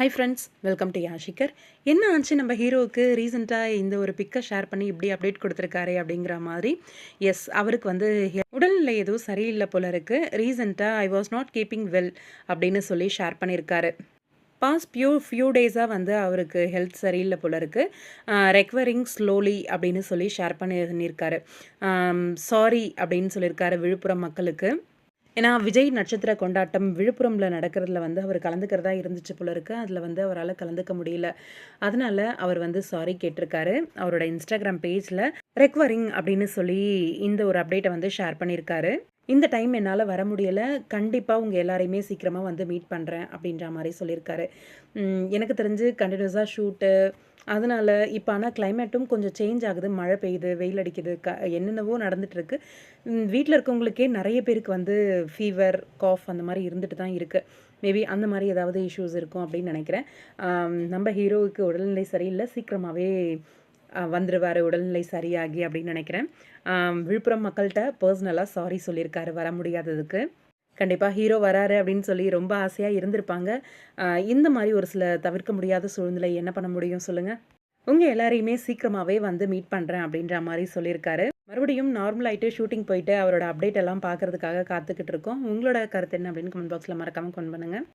High friends welcome to யாஷிகர் என்ன ஆச்சு? நம்ம ஹீரோவுக்கு ரீசெண்டாக இந்த ஒரு பிக்கை ஷேர் பண்ணி இப்படி அப்டேட் கொடுத்துருக்காரு அப்படிங்கிற மாதிரி. எஸ் அவருக்கு வந்து உடல்நிலை எதுவும் சரியில்லை போல இருக்குது ரீசெண்டாக I was not keeping well அப்படின்னு சொல்லி ஷேர் பண்ணியிருக்காரு. பாஸ் பியூ ஃபியூ டேஸாக வந்து அவருக்கு ஹெல்த் சரியில்லை போல இருக்குது ரெக்வரிங் ஸ்லோலி அப்படின்னு சொல்லி ஷேர் பண்ணியிருக்காரு. சாரி அப்படின்னு சொல்லியிருக்காரு விழுப்புரம் மக்களுக்கு. ஏன்னா விஜய் நட்சத்திர கொண்டாட்டம் விழுப்புரமில் நடக்கிறதுல வந்து அவர் கலந்துக்கிறதா இருந்துச்சு போல இருக்கு. அதில் வந்து அவரால் கலந்துக்க முடியல. அதனால அவர் வந்து சாரி கேட்டிருக்காரு. அவரோட இன்ஸ்டாகிராம் பேஜில் ரெக்வரிங் அப்படின்னு சொல்லி இந்த ஒரு அப்டேட்டை வந்து ஷேர் பண்ணியிருக்காரு. இந்த டைம் என்னால் வர முடியலை. கண்டிப்பாக உங்கள் எல்லாரையுமே சீக்கிரமாக வந்து மீட் பண்ணுறேன் அப்படின்ற மாதிரி சொல்லியிருக்காரு. எனக்கு தெரிஞ்சு கண்டினியூஸாக ஷூட்டு அதனால் இப்போ ஆனால் கிளைமேட்டும் கொஞ்சம் சேஞ்ச் ஆகுது. மழை பெய்யுது வெயில் அடிக்குது க என்னென்னவோ நடந்துகிட்ருக்கு வீட்டில் இருக்கவங்களுக்கே நிறைய பேருக்கு வந்து ஃபீவர் காஃப் அந்த மாதிரி இருந்துட்டு தான் இருக்குது மேபி அந்த மாதிரி ஏதாவது இஷ்யூஸ் இருக்கும் அப்படின்னு நினைக்கிறேன். நம்ம ஹீரோவுக்கு உடல்நிலை சரியில்லை. சீக்கிரமாகவே வந்துடுவார் உடல்நிலை சரியாகி அப்படின்னு நினைக்கிறேன். விழுப்புரம் மக்கள்கிட்ட பர்சனலாக சாரி சொல்லியிருக்காரு. வர முடியாததுக்கு. கண்டிப்பாக ஹீரோ வராரு அப்படின்னு சொல்லி ரொம்ப ஆசையாக இருந்திருப்பாங்க. இந்த மாதிரி ஒரு சில தவிர்க்க முடியாத சூழ்நிலை என்ன பண்ண முடியும் சொல்லுங்கள் உங்கள் எல்லாரையுமே சீக்கிரமாகவே வந்து மீட் பண்ணுறேன் அப்படின்ற மாதிரி சொல்லியிருக்காரு. மறுபடியும் நார்மல் ஆகிட்டு ஷூட்டிங் போயிட்டு அவரோட அப்டேட் எல்லாம் பார்க்குறதுக்காக காத்துக்கிட்டு இருக்கோம். உங்களோட கருத்து என்ன அப்படின்னு கமெண்ட் பாக்ஸில் மறக்காமல் கொண்டு பண்ணுங்கள்